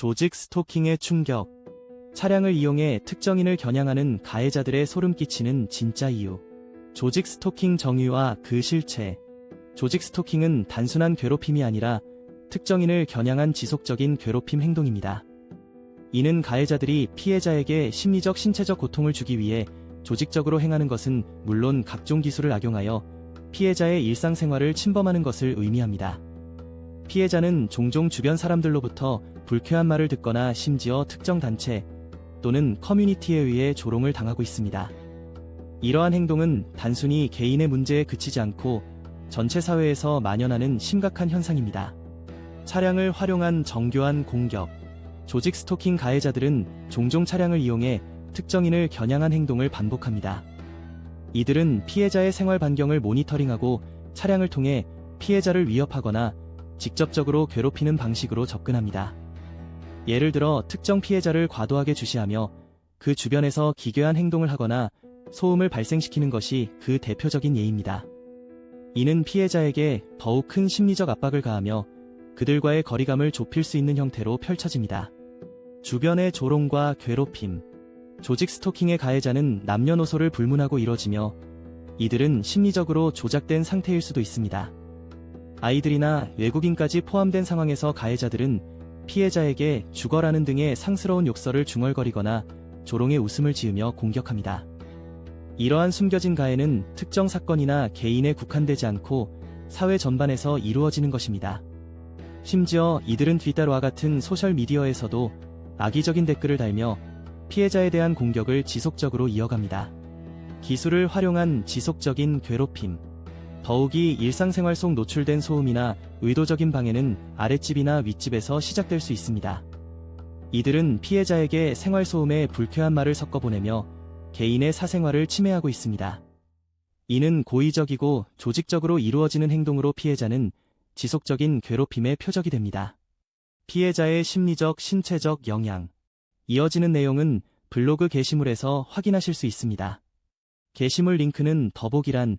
조직 스토킹의 충격. 차량을 이용해 특정인을 겨냥하는 가해자들의 소름 끼치는 진짜 이유. 조직 스토킹 정의와 그 실체. 조직 스토킹은 단순한 괴롭힘이 아니라 특정인을 겨냥한 지속적인 괴롭힘 행동입니다. 이는 가해자들이 피해자에게 심리적 신체적 고통을 주기 위해 조직적으로 행하는 것은 물론 각종 기술을 악용하여 피해자의 일상생활을 침범하는 것을 의미합니다. 피해자는 종종 주변 사람들로부터 불쾌한 말을 듣거나 심지어 특정 단체 또는 커뮤니티에 의해 조롱을 당하고 있습니다. 이러한 행동은 단순히 개인의 문제에 그치지 않고 전체 사회에서 만연하는 심각한 현상입니다. 차량을 활용한 정교한 공격. 조직 스토킹 가해자들은 종종 차량을 이용해 특정인을 겨냥한 행동을 반복합니다. 이들은 피해자의 생활 반경을 모니터링하고 차량을 통해 피해자를 위협하거나 직접적으로 괴롭히는 방식으로 접근합니다. 예를 들어 특정 피해자를 과도하게 주시하며 그 주변에서 기괴한 행동을 하거나 소음을 발생시키는 것이 그 대표적인 예입니다. 이는 피해자에게 더욱 큰 심리적 압박을 가하며 그들과의 거리감을 좁힐 수 있는 형태로 펼쳐집니다. 주변의 조롱과 괴롭힘, 조직 스토킹의 가해자는 남녀노소를 불문하고 이뤄지며 이들은 심리적으로 조작된 상태일 수도 있습니다. 아이들이나 외국인까지 포함된 상황에서 가해자들은 피해자에게 죽어라는 등의 상스러운 욕설을 중얼거리거나 조롱의 웃음을 지으며 공격합니다. 이러한 숨겨진 가해는 특정 사건이나 개인에 국한되지 않고 사회 전반에서 이루어지는 것입니다. 심지어 이들은 뒤따르와 같은 소셜미디어에서도 악의적인 댓글을 달며 피해자에 대한 공격을 지속적으로 이어갑니다. 기술을 활용한 지속적인 괴롭힘. 더욱이 일상생활 속 노출된 소음이나 의도적인 방해는 아랫집이나 윗집에서 시작될 수 있습니다. 이들은 피해자에게 생활소음에 불쾌한 말을 섞어 보내며 개인의 사생활을 침해하고 있습니다. 이는 고의적이고 조직적으로 이루어지는 행동으로 피해자는 지속적인 괴롭힘의 표적이 됩니다. 피해자의 심리적, 신체적 영향. 이어지는 내용은 블로그 게시물에서 확인하실 수 있습니다. 게시물 링크는 더보기란